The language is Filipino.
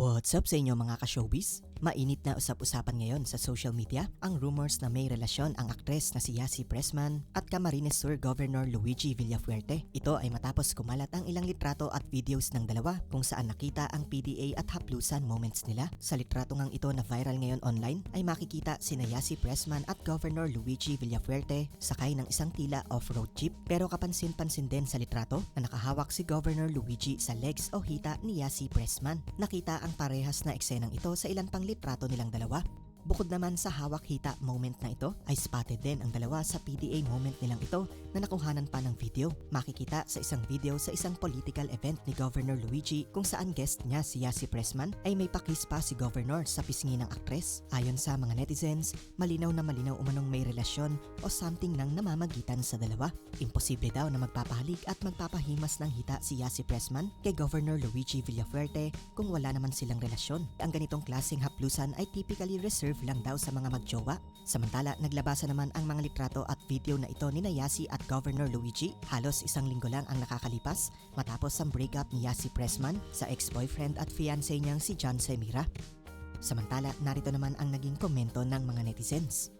What's up sa inyo mga ka-showbiz? Mainit na usap-usapan ngayon sa social media ang rumors na may relasyon ang aktres na si Yasi Pressman at Camarines Sur Governor Luigi Villafuerte. Ito ay matapos kumalat ang ilang litrato at videos ng dalawa kung saan nakita ang PDA at haplusan moments nila. Sa litrato ngang ito na viral ngayon online ay makikita sina Yasi Pressman at Governor Luigi Villafuerte sakay ng isang tila off-road jeep. Pero kapansin-pansin din sa litrato na nakahawak si Governor Luigi sa legs o hita ni Yasi Pressman. Nakita ang parehas na eksenang ito sa ilan pang litrato nilang dalawa. Bukod naman sa hawak hita moment na ito, ay spotted din ang dalawa sa PDA moment nilang ito na nakuhanan pa ng video. Makikita sa isang video sa isang political event ni Governor Luigi kung saan guest niya si Yasi Pressman ay may pakis pa si Governor sa pisngi ng aktres. Ayon sa mga netizens, malinaw na malinaw umanong may relasyon o something nang namamagitan sa dalawa. Imposible daw na magpapahalik at magpapahimas ng hita si Yasi Pressman kay Governor Luigi Villafuerte kung wala naman silang relasyon. Ang ganitong klaseng haplusan ay typically reserved lang daw sa mga magjowa. Samantala, naglabasan naman ang mga litrato at video na ito ni Yasi at Governor Luigi. Halos isang linggo lang ang nakakalipas matapos ang breakup ni Yasi Pressman sa ex-boyfriend at fiancé niyang si John Semira. Samantala, narito naman ang naging komento ng mga netizens.